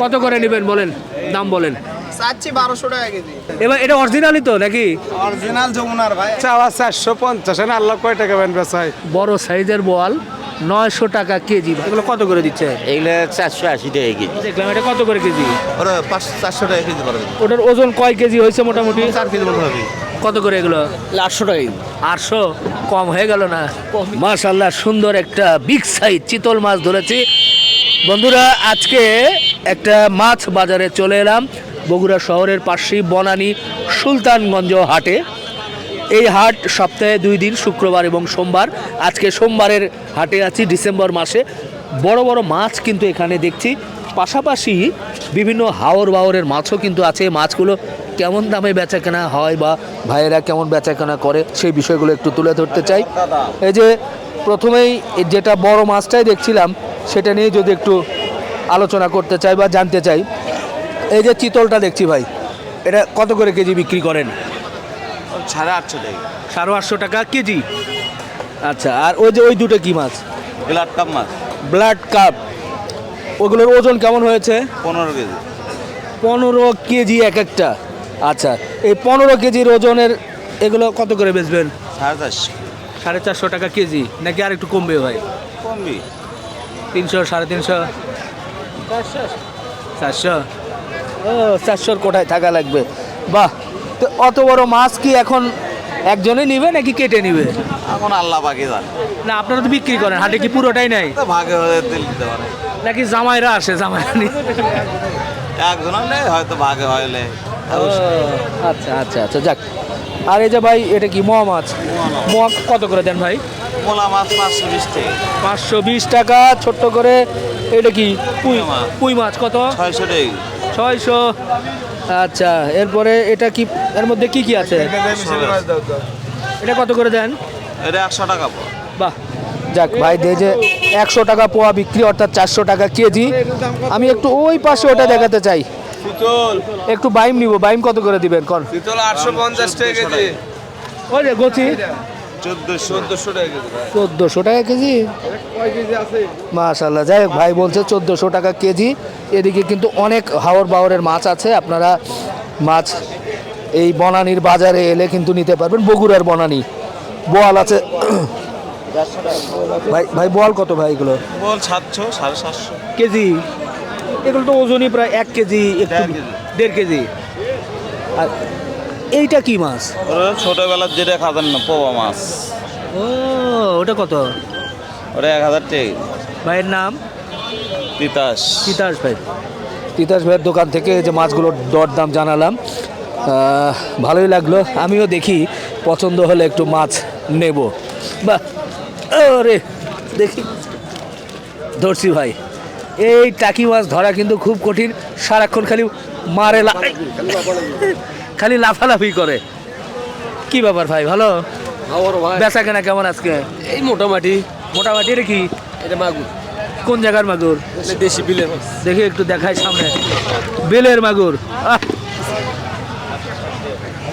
কত করে নেবেন বলেন? দাম বলেন। চাচ্ছি বারোশো টাকা কেজি। এবার এটা অরিজিনালই তো নাকি? অরিজিনাল যমুনার ভাই। চাওয়া চারশো পঞ্চাশ না আল্লাহ কয় টাকা বেন বেচায়? বড় সাইজের বোয়াল। নয়শো টাকা কেজি এগুলো কত করে দিচ্ছে? এগুলো চারশো আশি টাকা কেজি। দেখলাম এটা কত করে কেজি? ওরা পাঁচশো চারশো টাকা কেজি পড়বে ওটার ওজন কয় কেজি হয়েছে মোটামুটি? চার কেজি মতো হবে। কত করে এগুলো? আটশো টাকা আটশো? কম হয়ে গেল না? মাশাল্লাহ সুন্দর একটা বিগ সাইজ চিতল মাছ ধরেছি। বন্ধুরা আজকে একটা মাছ বাজারে চলে এলাম। বগুড়া শহরের পাশেই বনানী সুলতানগঞ্জ হাটে। এই হাট সপ্তাহে দুই দিন, শুক্রবার এবং সোমবার। আজকে সোমবারের হাটে আছি, ডিসেম্বর মাসে। বড় বড় মাছ কিন্তু এখানে দেখছি। পাশাপাশি বিভিন্ন হাওর বাওরের মাছও কিন্তু আছে। মাছগুলো কেমন দামে বেচা কেনা হয় বা ভাইয়েরা কেমন বেচা কেনা করে, সেই বিষয়গুলো একটু তুলে ধরতে চাই। এই যে প্রথমেই যেটা বড় মাছটাই দেখছিলাম, সেটা নিয়ে যদি একটু আলোচনা করতে চাই বা জানতে চাই। এই যে চিতলটা দেখছি ভাই, এটা কত করে কেজি বিক্রি করেন? সাড়ে আটশো টাকা। সাড়ে আটশো টাকা কেজি? আচ্ছা আর ওই যে ওই দুটো কি মাছ? ব্লাড কাপ মাছ। Blood cup. ওগুলোর ওজন কেমন হয়েছে? পনেরো কেজি। পনেরো কেজি এক একটা। আচ্ছা এই পনেরো কেজির ওজনের এগুলো কত করে বেচবেন? সাড়ে চারশো। সাড়ে চারশো টাকা কেজি নাকি আর একটু কমবে ভাই? কমবি। তিনশো সাড়ে তিনশো? চারশো। ও চারশোর কোঠায় থাকা লাগবে। বাহ তো অত বড় মাছ কি এখন একজনে নিবে নাকি কেটে নিবে? এখন আল্লাহ পাকে জানে। না আপনারা তো বিক্রি করেন হাটে কি পুরোটাই নাই? ভাগে হয়ে দিল দিতে পারে। নাকি জামাইরা আসে জামাইরা নিয়ে? একজন হলে হয়তো ভাগে হইলে আচ্ছা আচ্ছা আচ্ছা যাক। আর এই যে ভাই এটা কি মোয়া মাছ। মোয়া কত করে দেন ভাই? মোলা মাছ পাঁচশো বিশ টাকা। পাঁচশো বিশ টাকা ছোট্ট করে এটা কি? পুঁই মাছ। পুঁই মাছ কত? ছয়শো ছয়শো। আচ্ছা এরপরে এটা কি এর মধ্যে কি কি আছে? এটা কত করে দেন? এটা একশো টাকা বাহ। যাক ভাই দে যে একশো টাকা পোয়া বিক্রি অর্থাৎ চারশো টাকা কেজি। আমি একটু ওই পাশে ওটা দেখাতে চাই। একটু বাইম নিব বাইম কত করে দিবেন? কন আটশো পঞ্চাশ টাকা কেজি। ওই রে গছি চোদ্দশো। চোদ্দশো টাকা কেজি মাশাল্লাহ যাই হোক ভাই বলছে চোদ্দোশো টাকা কেজি। এদিকে কিন্তু অনেক হাওর বাওরের মাছ আছে। আপনারা মাছ এই বনানীর বাজারে এলে কিন্তু নিতে পারবেন। বগুড়ার বনানী। বোয়াল আছে। ভাই ভাই বোয়াল কত ভাই এগুলো? বল সাতশো সাড়ে সাতশো। কেজি? এগুলো তো ওজনই প্রায় এক কেজি একটু দেড় কেজি। দেড় কেজি। আর এইটা কি মাছ? ছোটবেলার যেটা খাবেন না পোয়া মাছ। ও ওটা কত? ওটা এক হাজার টাকা। ভাইয়ের নাম? তিতাস। তিতাস ভাই। তিতাস ভাইয়ের দোকান থেকে যে মাছগুলোর দর দাম জানালাম ভালোই লাগল আমিও দেখি পছন্দ হলে একটু মাছ নেব। বাহ রে দেখি। ধরছি ভাই। এই টাকি মাছ ধরা কিন্তু খুব কঠিন সারাক্ষণ খালি মারে লা- খালি লাফালাফি করে। কি ব্যাপার ভাই ভালো? বেচা কেনা কেমন আজকে? এই মোটামুটি। মোটামুটি এটা কি? এটা মাগুর। কোন জায়গার মাগুর? দেশি বিলের দেখি একটু দেখাই সামনে। বিলের মাগুর!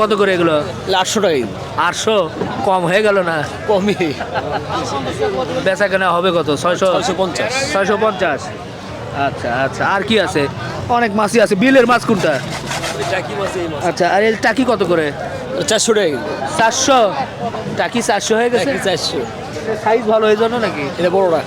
কত করে এগুলো? আটশো টাকা আটশো? কম হয়ে গেল না? কমই। বেচা কেনা হবে কত? ছয়শো? ছয়শো পঞ্চাশ। ছয়শো পঞ্চাশ। আচ্ছা আচ্ছা। আর কি আছে? অনেক মাছই আছে। বিলের মাছ কোনটা? আচ্ছা আর এই টাকি কত করে? চারশো টাকা চারশো? টাকি চারশো হয়ে গেছে? চারশো। সাইজ ভালো এই জন্য নাকি? এটা বড়টা।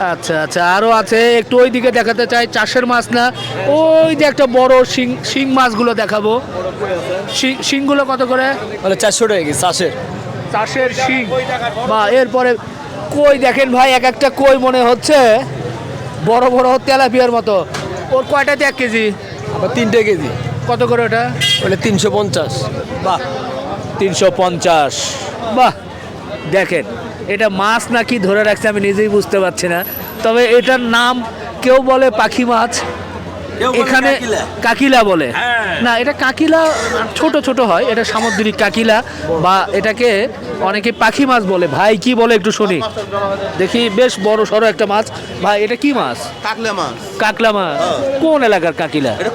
আচ্ছা আচ্ছা আরও আছে। একটু ওই দিকে দেখাতে চাই চাষের মাছ না? ওই যে একটা বড় শিং শিং মাছগুলো দেখাবো। শিং- শিংগুলো কত করে? মানে চারশো টাকা কেজি চাষের। চাষের শিং। বা এরপরে কই দেখেন ভাই এক একটা কই মনে হচ্ছে? বড় বড় তেলাপিয়ার মতো। ওর কয়টাতে এক কেজি? তিনটে কেজি। কত করে ওটা? ওটা তিনশো পঞ্চাশ। বাহ। তিনশো পঞ্চাশ। বাহ। দেখেন এটা মাছ নাকি ধরে রাখছে আমি নিজেই বুঝতে পারছি না। তবে এটার নাম কেউ বলে পাখি মাছ? এখানে কাকিলা। বলে? না এটা কাকিলা ছোট ছোট হয় এটা সামুদ্রিক কাকিলা বা এটাকে অনেকে পাখি মাছ বলে। ভাই কি বলে একটু শুনি। দেখি বেশ বড় সড়ো একটা মাছ। ভাই এটা কি মাছ? কাটলে মাছ। কাকলা মাছ। কোন এলাকার কাকিলা? এটা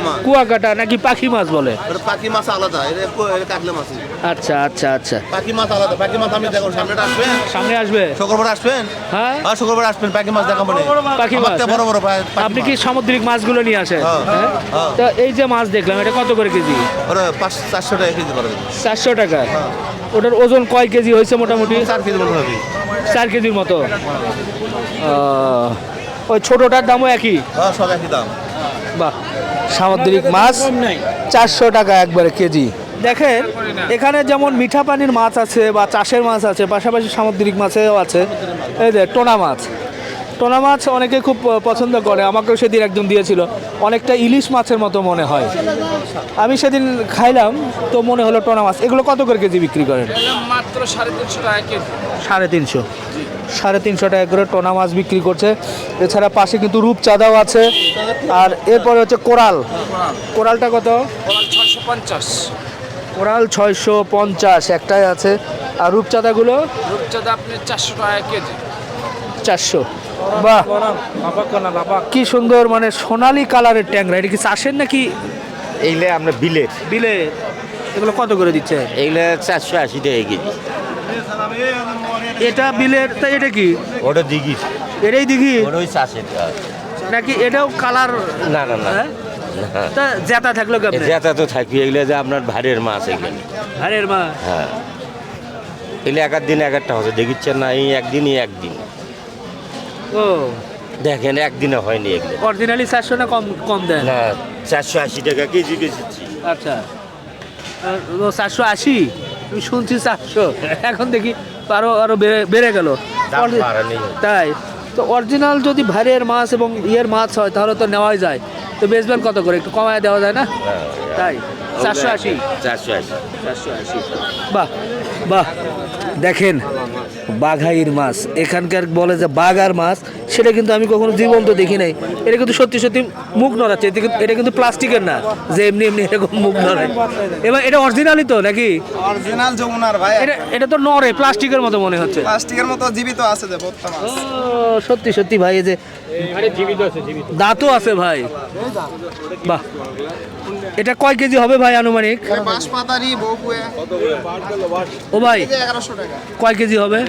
মাছ। কুয়াকাটা নাকি পাখি মাছ বলে? পাখি মাছ আলাদা এটা কু- মাছ। আচ্ছা আচ্ছা আচ্ছা। পাখি মাছ আলাদা পাখি মাছ আমি দেখো সামনেটা আসবেন সামনে আসবে? শুক্রবার আসবেন? হ্যাঁ। হ্যাঁ শুক্রবার আসবেন পাখি মাছ দেখাবো পাখি মাছ, বড় বড় আপনি কি সামুদ্রিক মাছগুলো নিয়ে আসেন? হ্যাঁ, হ্যাঁ? হ্যাঁ। তো এই যে মাছ দেখলাম এটা কত করে কেজি? ওরা পাঁচ চারশো টাকা কেজি করে। চারশো টাকা? ওটার ওজন কয় কেজি হয়েছে মোটামুটি? চার কেজি মতো হবে। চার কেজির মতো? ওই ছোটটার দামও একই? হ্যাঁ সব একই দাম। বাহ সামুদ্রিক মাছ চারশো টাকা একবারে কেজি। দেখেন এখানে যেমন মিঠা পানির মাছ আছে বা চাষের মাছ আছে পাশাপাশি সামুদ্রিক মাছেও আছে। এই যে টোনা মাছ। টোনা মাছ অনেকে খুব পছন্দ করে আমাকেও সেদিন একজন দিয়েছিল। অনেকটা ইলিশ মাছের মতো মনে হয়। আমি সেদিন খাইলাম তো মনে হলো টোনা মাছ। এগুলো কত করে কেজি বিক্রি করেন? মাত্র সাড়ে তিনশো টাকা কেজি। সাড়ে তিনশো। সাড়ে তিনশো টাকা করে টোনা মাছ বিক্রি করছে। এছাড়া পাশে কিন্তু রূপচাঁদাও আছে। আর এরপরে হচ্ছে কোরাল। কোরালটা কত? ছয়শো পঞ্চাশ। কোরাল ছয়শো পঞ্চাশ একটাই আছে। আর রূপচাঁদাগুলো রূপচাঁদা আপনি চারশো টাকা কেজি। চারশো। বাহ। কি সুন্দর মানে সোনালি কালারের ট্যাংরা। এটা কি চাষের নাকি? এইলে আমরা বিলের বিলে। এগুলো কত করে দিচ্ছে? এইলে চারশো আশি টাকা কেজি। এটা বিলের তা এটা কি? ওটা দিঘি এটাই দিঘি ওই চাষের নাকি এটাও কালার? না না না। হ্যাঁ? তা জেতা থাকল কেমন? যেটা তো থাকবে এগুলো যে আপনার ভারের মাছ এগুলো আরে মা হ্যাঁ। এগুলো এক দিন এক একটা হচ্ছে দেখিচ্ছেন না এই একদিনই একদিন। ও। দেখেন একদিনে হয়নি এগুলো। অরিজিনালি চারশো না কম কম দেন না চারশো আশি টাকা কেজি বেচেছি আচ্ছা। ও চারশো আশি? আমি শুনছি চারশো। এখন দেখি আরও আরও বেড়ে বেড়ে গেল। তাই। তো অরিজিনাল যদি ভারের মাছ এবং ইয়ের মাছ হয় তাহলে তো নেওয়াই যায়। তো বেচবেন কত করে? একটু কমায় দেওয়া যায় না? তাই। চারশো আশি। চারশো আশি। চারশো আশি। বাহ বাহ। দেখেন বাঘাইর মাছ। এখানকার বলে যে বাঘার মাছ সেটা কিন্তু আমি কখনো জীবন্ত দেখি নাই। এটা কিন্তু সত্যি সত্যি মুখ নড়াচ্ছে। এটা কিন্তু- প্লাস্টিকের না যে এমনি এমনি এরকম মুখ নড়ায় এবার এটা অরিজিনালই তো নাকি? অরিজিনাল যমুনার ভাই। এটা এটা তো নড়ে প্লাস্টিকের মতো মনে হচ্ছে। প্লাস্টিকের মতো জীবিত আছে যে বোধটা মাছ ও, সত্যি সত্যি ভাই এই যে দাঁতও আছে ভাই। বাহ। এটা কয় কেজি হবে ভাই আনুমানিক? ও ভাই এগারোশো টাকা। কয় কেজি হবে?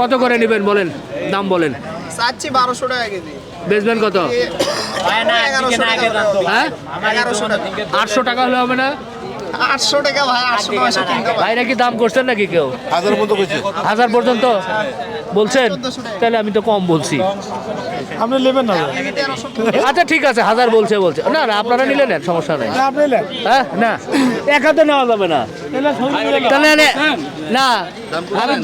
কত করে নেবেন বলেন? দাম বলেন। চাচ্ছি বারোশো টাকা কেজি। বেচবেন কত? হ্যাঁ? আটশো টাকা হলে হবে না? আটশো টাকা ভাই আটশো নয়শো ভাইরা কি দাম করছেন নাকি কেউ? হাজার কইছে হাজার পর্যন্ত? বলছেন? তাহলে আমি তো কম বলছি। তেরোশো আচ্ছা ঠিক আছে হাজার বলছে বলছে। না না আপনারা নিলে নেন সমস্যা নেই। হ্যাঁ? না। এক হাতে নেওয়া যাবে না। তাহলে না। আমি-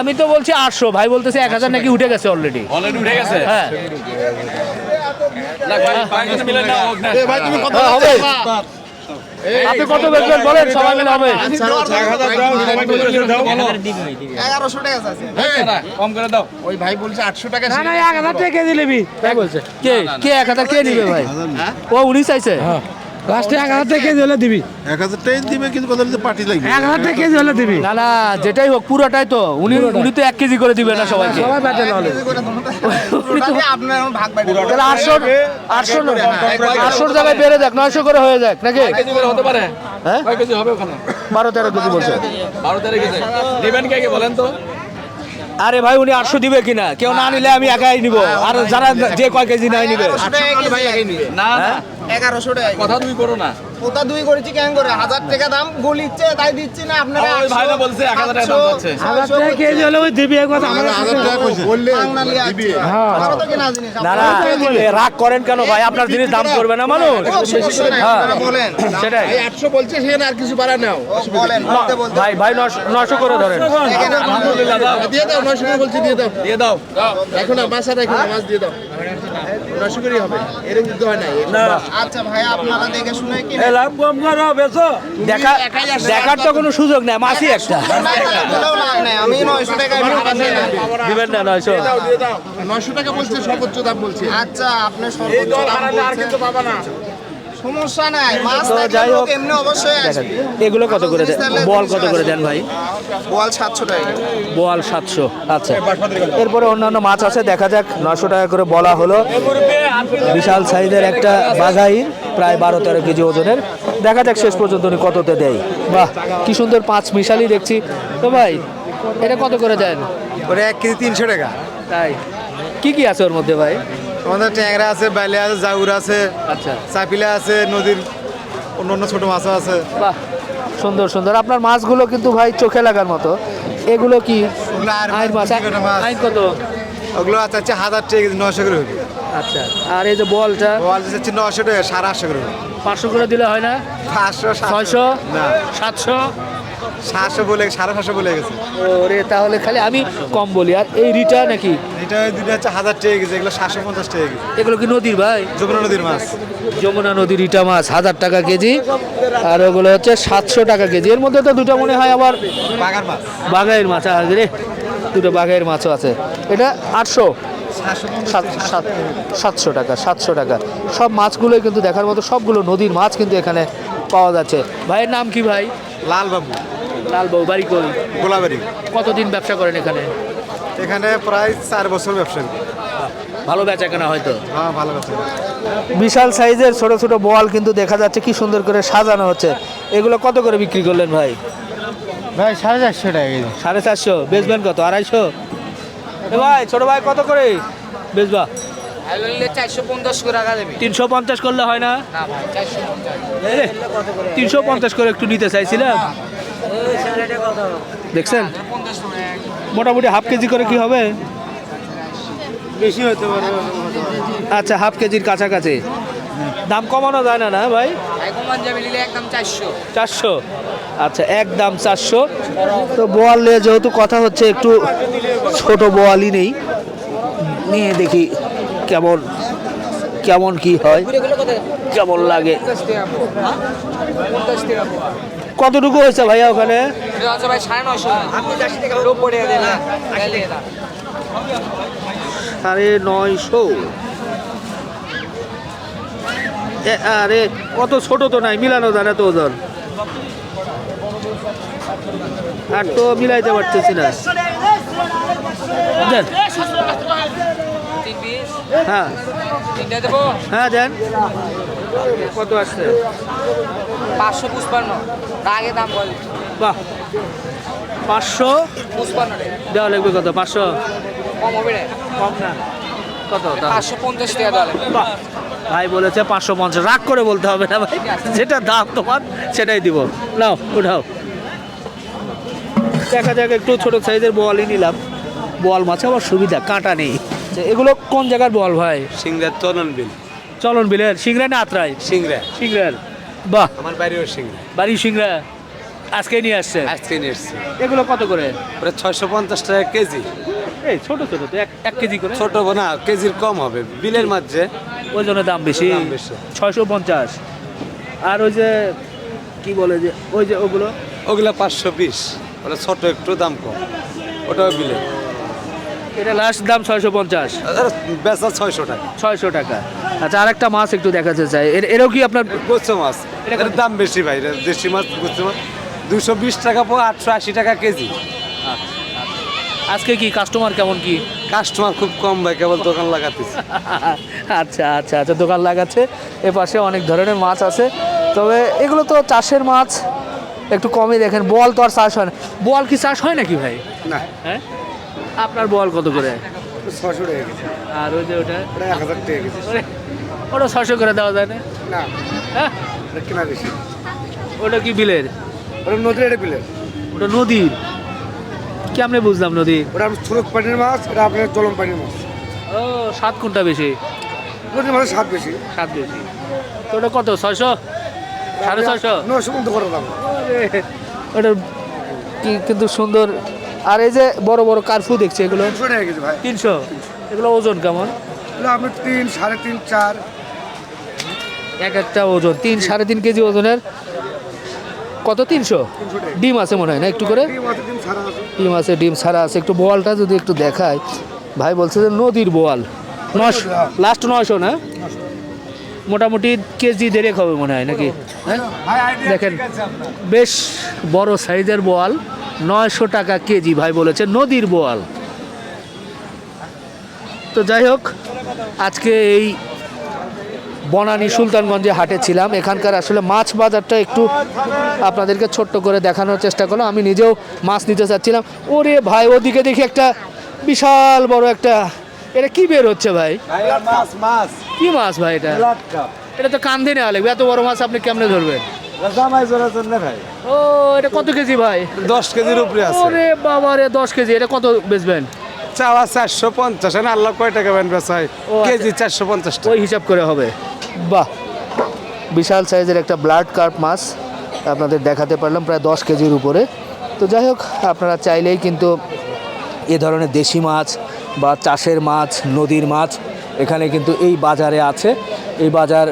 আমি তো বলছি আটশো ভাই বলতেছে এক হাজার নাকি উঠে গেছে অলরেডি অলরেডি উঠে গেছে? হ্যাঁ। ভাই তুমি কত হ্যাঁ, হবে। আপনি কত বেচবেন বলেন সবাই মিলে হবে এগারোশো টাকা আছে কম করে দাও ওই ভাই বলছে আটশো টাকা না না এক হাজার টাকা তাই বলছে কে কে এক হাজার কে নিবে ভাই ও উনি চাইছে লাস্টে এক হাজার টাকা কেজি হলে দিবি। এক হাজার টাকা দিবে কিন্তু কত পার্টি লাগবে। এক হাজার টাকা কেজি হলে দিবি। না না যেটাই হোক পুরোটাই তো। উনি উনি তো এক কেজি করে দিবে না সবাইকে। সবাই তাহলে। আটশো আটশো আটশোর জায়গায় বেড়ে নয়শো করে হয়ে যাক নাকি? কেজি হতে পারে। হ্যাঁ? কেজি হবে ওখানে? বারো তেরো কেজি বলছে। বারো তেরো কেজি। নেবেন কে কে বলেন তো? আরে ভাই উনি আটশো দিবে কিনা? কেউ না নিলে আমি একাই নিব। আর যারা যে কয় কেজি নাই নিবে। না না। এগারোশো টাকা কথা তুমি করো না। কোথা দুই করেছি কেন করে? হাজার টাকা দাম তাই দিচ্ছি না আপনারা ওই ভাইরা বলছে এক হাজার টাকা দাম চাচ্ছে। হাজার টাকা কেজি হলে ওই দিবি এক কথা আমাদের বাঙালি আছে আমারও তো কেনা জিনিস না না রাগ করেন কেন ভাই? আপনার জিনিস দাম করবে না মানুষ। হ্যাঁ। বলেন। সেটাই। আটশো বলছে সেখানে আর কিছু বাড়া নাও বলেন বলতে বলতে। ভাই ভাই করে ধরেন। আলহামদুলিল্লাহ দাও। দিয়ে দাও করে বলছি দিয়ে দাও। দিয়ে দাও। রাখো না মাছ রাখো মাছ দিয়ে দাও। করেই হবে। এরকম দিতে হয় না। আচ্ছা ভাই আপনারা দেখে শুনে কি লাভ কম করো বেচো। দেখা দেখার তো কোনো সুযোগ নাই মাসি একটা। নাই আমি নয়শো টাকা দিবেন না নয়শো। নয়শো। টাকা বলছে সর্বোচ্চ দাম বলছে। আচ্ছা আপনি সর্বোচ্চ দাম বলছেন। সমস্যা নাই মাছ তো যাই হোক, এমনি অবশ্যই আসবে। এগুলো কত করে দেন? বল কত করে দেন ভাই? বল সাতশো টাকা বোয়াল সাতশো আচ্ছা। এরপরে অন্যান্য মাছ আছে দেখা যাক নশো টাকা করে বলা হলো। বিশাল সাইজের একটা বাঘাইর প্রায় বারো তেরো কেজি ওজনের। দেখা যাক শেষ পর্যন্ত উনি কততে দেয়। বাহ কি সুন্দর পাঁচ মিশালি দেখছি। তো ভাই এটা কত করে দেন? ওটা এক কেজি তিনশো টাকা। তাই। কি কি আছে ওর মধ্যে ভাই? আমাদের ট্যাংরা আছে বাইলে আছে জাউর আছে আচ্ছা। চাপিলা আছে নদীর অন্য অন্য ছোট মাছও আছে। বাহ সুন্দর সুন্দর। আপনার মাছগুলো কিন্তু ভাই চোখে লাগার মতো। এগুলো কি? আইন মাছ আইন কত? ওগুলো আছে হচ্ছে হাজার টাকা নশো করে হবে আচ্ছা আর এই যে বলটা? বল হচ্ছে নশো টাকা সাড়ে আটশো করে পাঁচশো করে দিলে হয় না? পাঁচশো ছয়শো? না। সাতশো? সাতশো বলে সাড়ে সাতশো বলে গেছে। ওরে তাহলে খালি আমি কম বলি। আর এই রিটা নাকি? ওই দুটো হচ্ছে হাজার টাকা কেজি এগুলো সাতশো পঞ্চাশ টাকা কেজি। এগুলো কি নদীর ভাই? যমুনা নদীর মাছ। যমুনা নদীর ইটা মাছ হাজার টাকা কেজি। আর ওগুলো হচ্ছে সাতশো টাকা কেজি। এর মধ্যে তো দুটো মনে হয় আবার বাগার মাছ। বাঘাইয়ের মাছ আছে রে। দুটো বাঘাইয়ের মাছও আছে। এটা আটশো? সাতশো সাত সাত সাতশো টাকা সাতশো টাকা। সব মাছগুলোই কিন্তু দেখার মতো সবগুলো নদীর মাছ কিন্তু এখানে পাওয়া যাচ্ছে। ভাইয়ের নাম কি ভাই? লাল বাবু লালবাবু বাড়ি কই গোলাবাড়ি। কতদিন ব্যবসা করেন এখানে? এখানে প্রায় চার বছর ব্যবসা। ভালো বেচা কেনা হয়তো হ্যাঁ ভালো করি। বিশাল সাইজের ছোট ছোট বল কিন্তু দেখা যাচ্ছে কি সুন্দর করে সাজানো হচ্ছে। এগুলো কত করে বিক্রি করলেন ভাই? ভাই সাড়ে চারশো টাকা কেজি। সাড়ে চারশো। বেচবেন কত? আড়াইশো? এ ভাই ছোট ভাই কত করে? বেচবা। চারশো পঞ্চাশ করে তিনশো পঞ্চাশ করলে হয় না? তিনশো পঞ্চাশ করে একটু নিতে চাইছিলাম। দেখছেন? মোটামুটি হাফ কেজি করে কি হবে? বেশি আচ্ছা হাফ কেজির কাছাকাছি। দাম কমানো যায় না না, ভাই? চারশো। আচ্ছা এক দাম চারশো। তো বোয়াল নিয়ে যেহেতু কথা হচ্ছে, একটু ছোট বোয়ালই নেই। নিয়ে দেখি কেমন কেমন কি হয়। কেমন লাগে? কতটুকু হয়েছে ভাইয়া ওখানে? ভাই সাড়ে নয়শো। সাড়ে আরে কত ছোট তো নাই মিলানো যায় না তো ওজন। আর তো মিলাইতে পারতেছি না। হ্যাঁ। হ্যাঁ দেন। কত আসছে? পাঁচশো পুষ্পান্ন আগে দাম বল। বাহ। পাঁচশো? পুষ্পান্ন দেওয়া লাগবে কত? পাঁচশো? কম হবে কম না। কত? পাঁচশো পঞ্চাশ টাকা দেওয়া লাগবে। বাহ। ভাই বলেছে পাঁচশো পঞ্চাশ। রাগ করে বলতে হবে না ভাই। যেটা দাম তোমার সেটাই দিব। নাও উঠাও। দেখা যাক একটু ছোট সাইজের বোয়ালই নিলাম। বোয়াল মাছে আবার সুবিধা কাঁটা নেই। আচ্ছা, এগুলো কোন জায়গার বল ভাই? তনন বিল। চলন বিলের। সিংড়া না আত্রাই? সিংড়া। সিংড়ার। বাহ। আমার বাড়িও সিংড়া। বাড়ি সিংড়া আজকে নিয়ে আসছে? আজকে নিয়ে এসছি এগুলো কত করে? ওটা ছয়শো পঞ্চাশ টাকা কেজি। এই ছোট ছোট তো এক কেজি করে? ছোট না কেজির কম হবে। বিলের মাঝে। ওই জন্য দাম বেশি। ছয়শো পঞ্চাশ। আর ওই যে কি বলে যে ওই যে ওগুলো? ওগুলো পাঁচশো বিশ। ওটা ছোট একটু দাম কম। ওটাও বিলে। এটা লাস্ট দাম ছয়শো পঞ্চাশ। বেচা ছয়শো টাকা। ছয়শো টাকা। আচ্ছা আরেকটা মাছ একটু দেখাতে চাই। এর এরও কি আপনার গুচ্ছ মাছ। এটার দাম বেশি ভাই দেশি মাছ গুচ্ছ মাছ। দুশো বিশ টাকা পো আটশো আশি টাকা কেজি। আজকে কি কাস্টমার কেমন কি? কাস্টমার খুব কম ভাই কেবল দোকান লাগাতেছে। আচ্ছা আচ্ছা আচ্ছা দোকান লাগাচ্ছে। এ পাশে অনেক ধরনের মাছ আছে। তবে এগুলো তো চাষের মাছ। একটু কমই দেখেন বল তো আর চাষ হয় না। বল কি চাষ হয় নাকি ভাই? না। হ্যাঁ? আপনার বল কত করে? ছশো টাকা কেজি। আর ওই যে ওটা? ওটা এক হাজার টাকা কেজি। ওটা ছশো করে দেওয়া যায় না? না হ্যাঁ? কেনা বেশি। ওটা কি বিলের? ওটা নদীর এটা বিলে ওটা নদীর? কেমনে বুঝলাম নদী? ওটা সুরক পানির মাছ এটা আপনার জলম পানির মাছ। ও সাত কোনটা বেশি? নদীর মাছের স্বাদ বেশি। সাত বেশি। তো ওটা কত ছয়শো? সাড়ে ছয়শো? নশো মতো করে দাম। ওটা কি কিন্তু সুন্দর আর এই যে বড় বড় কার্ফু দেখছি এগুলো। তিনশো এগুলো ওজন কেমন? আপনি তিন সাড়ে তিন চার। এক একটা ওজন তিন সাড়ে তিন কেজি ওজনের। কত তিনশো? ডিম আছে মনে হয় না একটু করে? ডিম আছে ডিম ছাড়া আছে। একটু বোয়ালটা যদি একটু দেখায়। ভাই বলছে যে নদীর বোয়াল। নশো লাস্ট নয়শো না? মোটামুটি কেজি দেড়েক হবে মনে হয় নাকি? হ্যাঁ? দেখেন বেশ বড় সাইজের বোয়াল। নয়শো টাকা কেজি ভাই বলেছে নদীর বোয়াল। তো যাই হোক আজকে এই বনানী সুলতানগঞ্জে হাটে ছিলাম। এখানকার আসলে মাছ বাজারটা একটু আপনাদেরকে ছোট্ট করে দেখানোর চেষ্টা করলাম। আমি নিজেও মাছ নিতে চাচ্ছিলাম। ওরে ভাই ওদিকে দেখি একটা বিশাল বড় একটা এটা কি বের হচ্ছে ভাই? মাছ মাছ। কি মাছ ভাই এটা? এটা তো কান্দে নেওয়া লাগবে এত বড় মাছ আপনি কেমনে ধরবেন? জামাই জোড়ার জন্য ভাই। ও এটা কত কেজি ভাই? দশ কেজির উপরে আছে। ওরে বাবা রে দশ কেজি এটা কত বেচবেন? চাওয়া চারশো পঞ্চাশ না আল্লাহ কয় টাকা বেন বেচাই ও, আচ্ছা। কেজি চারশো পঞ্চাশ টাকা। ওই হিসাব করে হবে। বাহ। বিশাল সাইজের একটা ব্লাড কার্প মাছ আপনাদের দেখাতে পারলাম প্রায় দশ কেজির উপরে। তো যাই হোক আপনারা চাইলেই কিন্তু এ ধরনের দেশি মাছ বা চাষের মাছ নদীর মাছ এখানে কিন্তু এই বাজারে আছে। এই বাজার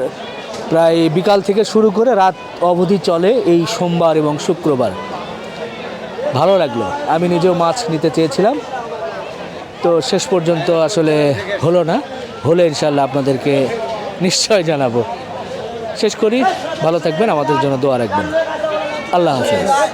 প্রায় বিকাল থেকে শুরু করে রাত অবধি চলে এই সোমবার এবং শুক্রবার। ভালো লাগল। আমি নিজেও মাছ নিতে চেয়েছিলাম। তো শেষ পর্যন্ত আসলে হলো না। হলে ইনশাল্লাহ আপনাদেরকে নিশ্চয় জানাব। শেষ করি। ভালো থাকবেন। আমাদের জন্য দোয়া রাখবেন। আল্লাহ হাফেজ।